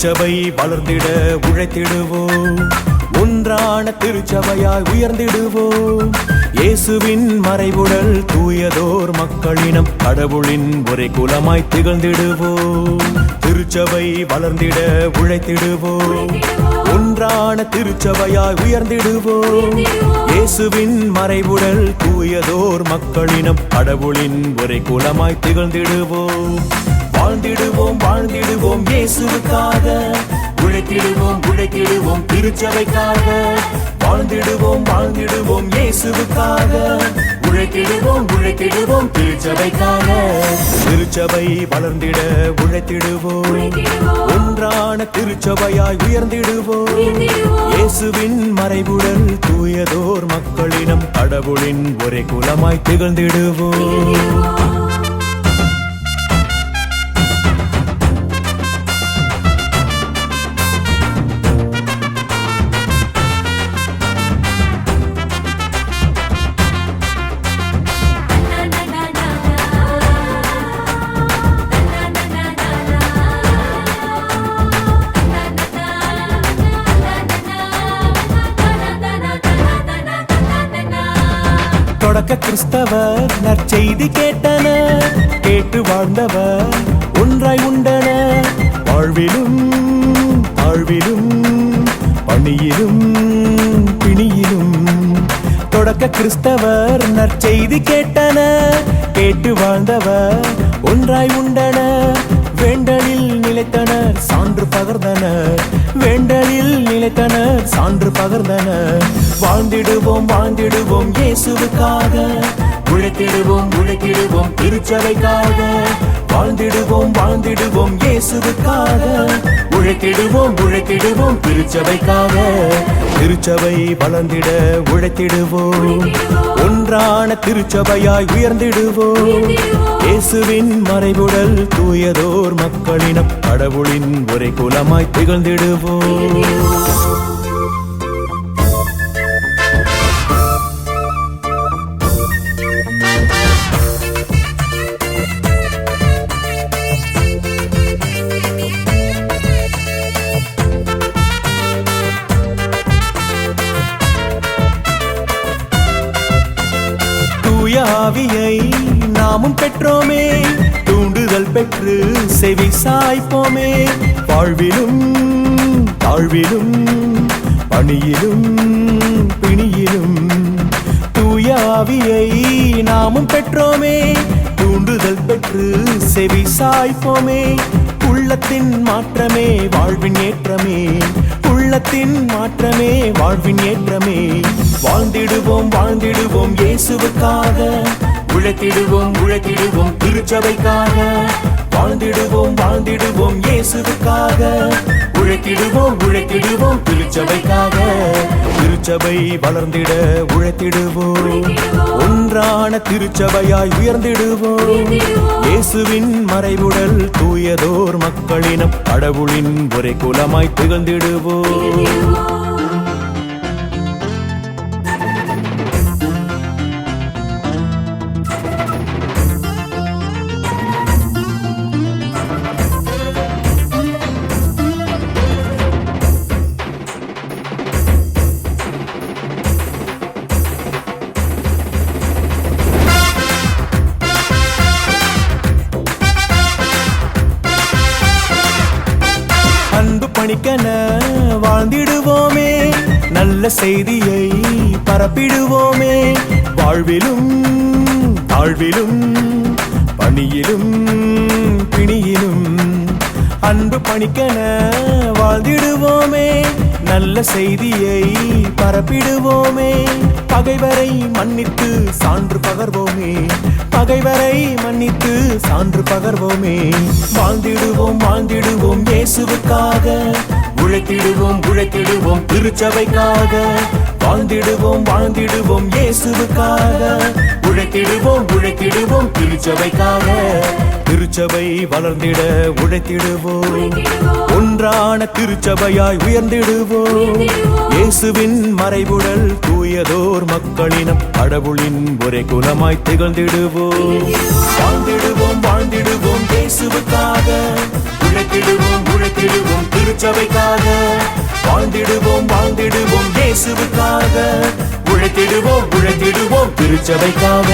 திருச்சபை வளர்ந்திட உழைத்திடுவோம். ஒன்றான திருச்சபையாய் உயர்ந்திடுவோம். இயேசுவின் மறைவுடல் தூயதோர் மக்களினம் கடவுளின் ஒரே குலமாய் திகழ்ந்திடுவோம். திருச்சபை வளர்ந்திட உழைத்திடுவோம். ஒன்றான திருச்சபையாய் உயர்ந்திடுவோம். இயேசுவின் மறைவுடல் தூயதோர் மக்களினம் கடவுளின் ஒரே குலமாய் திகழ்ந்திடுவோம். வாழ்ந்திடுவோம் வாழ்ந்திடுவோம் இயேசுவுக்காக திருச்சபைக்காக. வாழ்ந்திடுவோம் வாழ்ந்திடுவோம் இயேசுவுக்காக. உழைத்திடுவோம் உழைத்திடுவோம் திருச்சபைக்காக. திருச்சபை வளர்ந்திட உழைத்திடுவோம். ஒன்றான திருச்சபையாய் உயர்ந்திடுவோம். இயேசுவின் மறைவுடல் தூயதோர் மக்களினம் கடவுளின் ஒரே குலமாய் திகழ்ந்திடுவோம். தொடக்க கிறிஸ்தவர் நற்செய்தி கேட்டனர் கேட்டு வாழ்ந்தவர் ஒன்றாய் உண்டனர். வாழ்விலும் வாழ்விலும் பணியிலும் பிணியிலும் தொடக்க கிறிஸ்தவர் நற்செய்தி கேட்டனர் கேட்டு வாழ்ந்தவர் ஒன்றாய் உண்டனர். வேண்டலில் நிலைத்தனர் சான்று பகர்ந்தனர். சான்று வாழ்ந்திடுவோம் வாழ்ந்திடுவோம் இயேசுவுக்காக. உழைத்திடுவோம் உழைத்திடுவோம் திருச்சபைக்காக. வாழ்ந்திடுவோம் வாழ்ந்திடுவோம் இயேசுவுக்காக. உழைத்திடுவோம் உழைத்திடுவோம் திருச்சபைக்காக. திருச்சபை வளர்ந்திட உழைத்திடுவோம். ஒன்றான திருச்சபையாய் உயர்ந்திடுவோம். இயேசுவின் மறைவுடல் தூயதோர் மக்களினம் கடவுளின் ஒரே குலமாய் திகழ்ந்திடுவோம். ஆவியை நாமும் பெற்றோமே. தூண்டுதல் பெற்று செவி சாய்ப்போமே. வாழ்விலும் தாழ்விலும் பணியிலும் பிணியிலும் தூய ஆவியை நாமும் பெற்றோமே. தூண்டுதல் பெற்று செவி சாய்ப்போமே. உள்ளத்தின் மாற்றமே வாழ்வின் ஏற்றமே. மனத்தின் மாற்றமே வாழ்வின் ஏற்றமே. வாழ்ந்திடுவோம் வாழ்ந்திடுவோம் இயேசுவுக்காக. உழைத்திடுவோம் உழைத்திடுவோம் திருச்சபைக்காக. வாழ்ந்திடுவோம் வாழ்ந்திடுவோம் இயேசுவுக்காக. உழைத்திடுவோம் உழைத்திடுவோம். திருச்சபைக்காக திருச்சபை வளர்ந்திட உழைத்திடுவோம். ஒன்றான திருச்சபையாய் உயர்ந்திடுவோம். இயேசுவின் மறைவுடல் தூயதோர் மக்களினம் கடவுளின் ஒரே குலமாய் திகழ்ந்திடுவோம். நல்ல செய்தியை பரப்பிடுவோமே. வாழ்விலும் தாழ்விலும் பணியிலும் பிணியிலும் அன்பு பணிக்கென வாழ்ந்திடுவோமே. நல்ல செய்தியை பரப்பிடுவோமே. பகைவரை மன்னித்து சான்று பகர்வோமே. பகைவரை மன்னித்து சான்று பகர்வோமே. வாழ்ந்திடுவோம் வாழ்ந்திடுவோம் இயேசுவுக்காக. உழைத்திடுவோம் உழைத்திடுவோம் திருச்சபைக்காக. வாழ்ந்திடுவோம் வாழ்ந்திடுவோம் இயேசுவுக்காக. உழைத்திடுவோம் உழைத்திடுவோம் திருச்சபைக்காக. திருச்சபை வளர்ந்திட உழைத்திடுவோம். ஒன்றான திருச்சபையாய் உயர்ந்திடுவோம். இயேசுவின் மறைவுடல் தூயதோர் மக்களினம் கடவுளின் ஒரே குலமாய் திகழ்ந்திடுவோம். வாழ்ந்திடுவோம் வாழ்ந்திடுவோம் இயேசுவுக்காக. உழைத்திடுவோம் உழைத்திடுவோம் திரு திருச்சபைக்காக. இயேசுவுக்காக உழைத்திடுவோம் உழைத்திடுவோம் திருச்சபைக்காக.